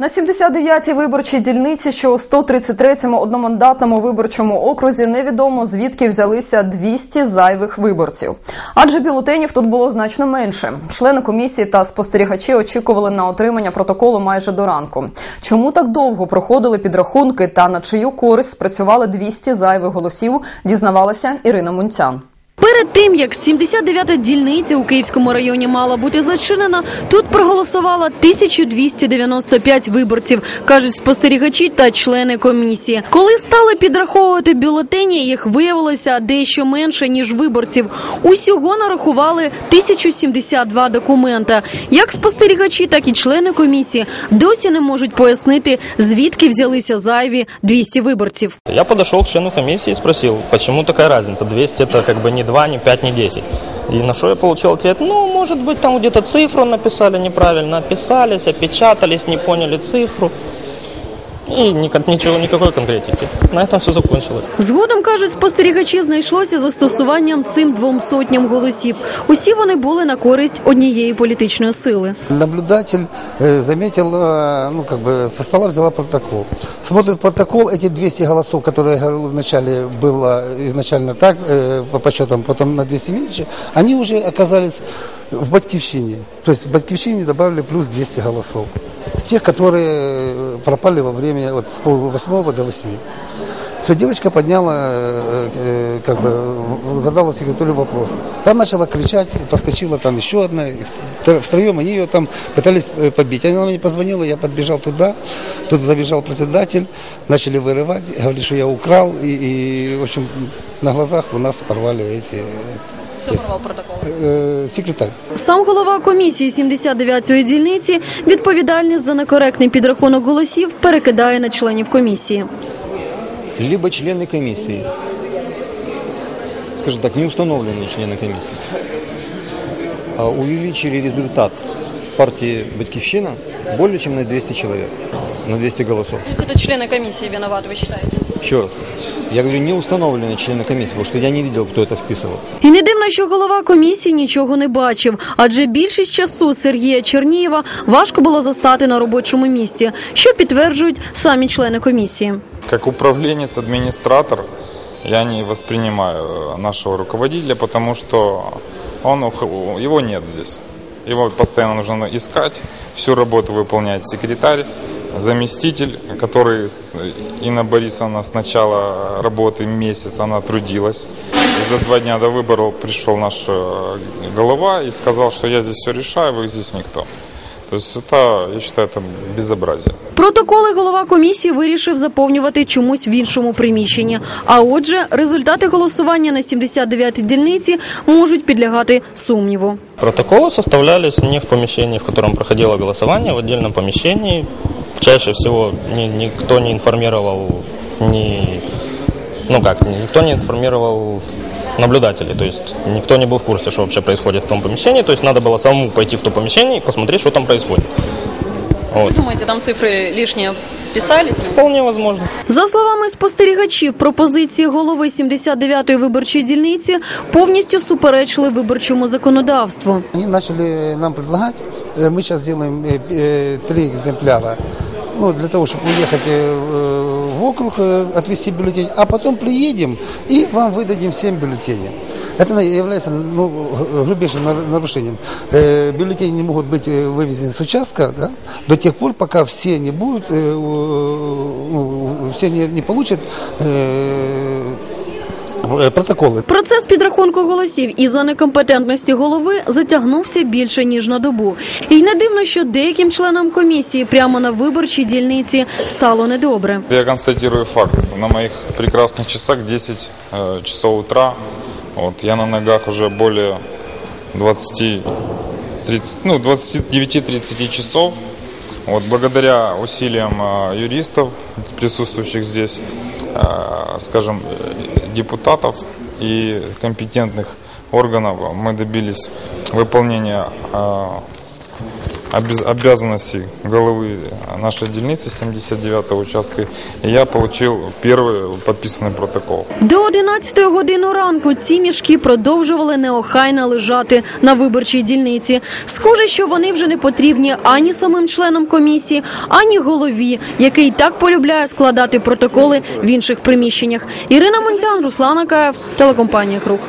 На 79-й виборчій дільниці, що у 133-му одномандатному виборчому окрузі, невідомо звідки взялися 200 зайвих виборців. Адже бюлетенів тут було значно менше. Члени комісії та спостерігачі очікували на отримання протоколу майже до ранку. Чому так довго проходили підрахунки та на чию користь спрацювали 200 зайвих голосів, дізнавалася Ірина Мунцян. Перед тим як 79-та дільниця у Київському районі мала бути зачинена, тут проголосувало 1295 виборців, кажуть спостерігачі та члени комісії. Коли стали підраховувати бюлетені, їх виявилося дещо менше ніж виборців. Усього нарахували 1072 документа. Як спостерігачі, так і члени комісії досі не можуть пояснити, звідки взялися зайві 200 виборців. Я подошел к члену комиссии и спросил, почему такая разница? 200 это как бы не 2, не 5, не 10. И на что я получил ответ, ну, может быть, там где-то цифру написали неправильно, описались, опечатались, не поняли цифру И никак- ничего, никакой конкретики. На этом все закончилось. Згодом кажуть, спостерігачі знайшлося застосуванням цим двом сотням голосів. Усі вони були на користь однієї політичної сили. Наблюдатель э, заметил, э, ну, как бы со стола взяла протокол. Смотрит протокол, эти 200 голосов, которые я говорил вначале, было изначально так, э, по подсчетам, потом на 200 меньше, они уже оказались в Батьковщине. То есть в Батьковщине добавили плюс 200 голосов. С тех, которые э, пропали во время вот, с полвосьмого до восьми. Все, девочка подняла, э, э, как бы э, задала секретарю вопрос. Там начала кричать, поскочила там еще одна. и втро- Втроем они ее там пытались э, побить. Она мне позвонила, я подбежал туда. Тут забежал председатель, начали вырывать, говорили, что я украл. И, и, в общем, на глазах у нас порвали эти... э, э, секретарь. Сам голова комісії 79-ї дільниці відповідальність за некоректний підрахунок голосів перекидає на членів комісії. либо члены комиссии, скажем так, не установленные члены комиссии, а увеличили результат партии «Батьковщина» более чем на 200 человек, на 200 голосов. Це члени комісії винуваті, ви вважаєте? Еще раз, я говорю, не установленные члены комиссии, потому что я не видел, кто это вписывал. І не дивно, що голова комісії нічого не бачив, адже більшість часу Сергія Чернієва важко було застати на робочому місці, що підтверджують самі члени комісії. Как управленец, администратор, я не воспринимаю э, нашего руководителя, потому что он, ух- его нет здесь. Его постоянно нужно искать, всю работу выполняет секретарь, Заместитель, который с Инна Борисовна с начала работы месяц она трудилась. И за два дня до выборов пришел наш э, голова и сказал, что я здесь все решаю, вы здесь никто. То есть это, я считаю, это безобразие. Протоколи голова комісії вирішив заповнювати чомусь в іншому приміщенні. А отже, результати голосування на 79-й дільниці можуть підлягати сумніву. Протоколы составлялись не в помещении, в котором проходило голосование, в отдельном помещении. Чаще всего ни- никто не информировал ни, ну как, никто не информировал наблюдателей, то есть никто не был в курсе, что вообще происходит в том помещении, то есть надо было самому пойти в то помещение и посмотреть, что там происходит. Вот. Думаєте, там цифри лишні писались? Вполне возможно. За словами спостерігачів, пропозиції голови 79-ї виборчої дільниці повністю суперечили виборчому законодавству. Они начали нам предлагать, э, мы сейчас сделаем э, э, три экземпляра, ну, для того, чтобы уехать э, в округ, э, отвезти бюллетень, а потом приедем и вам выдадим 7 бюллетеней. Это является ну, грубейшим нар- нарушением. Э, Бюллетени не могут быть э, вывезены с участка да, до тех пор, пока все не будут, все не, не получат э, э, протоколы. Процес підрахунку голосів із-за некомпетентності голови затягнувся більше ніж на добу. І не дивно, що деяким членам комісії прямо на виборчій дільниці стало недобре. Я констатирую факт. На моих прекрасных часах 10 э, часов утра. Вот, я на ногах уже более 20, 30, ну, 29-30 часов. Вот, благодаря усилиям э, юристов, присутствующих здесь, э, скажем, депутатов и компетентных органов, мы добились выполнения обяз- обязанностей головы нашей дельницы 79 участка. И я получил первый подписанный протокол. До 11 години ранку ці мішки продовжували неохайно лежати на виборчій дільниці. Схоже, що вони вже не потрібні ані самим членам комісії, ані голові, який так полюбляє складати протоколи в інших приміщеннях. Ірина Монтян, Руслан Акаєв, телекомпанія Круг.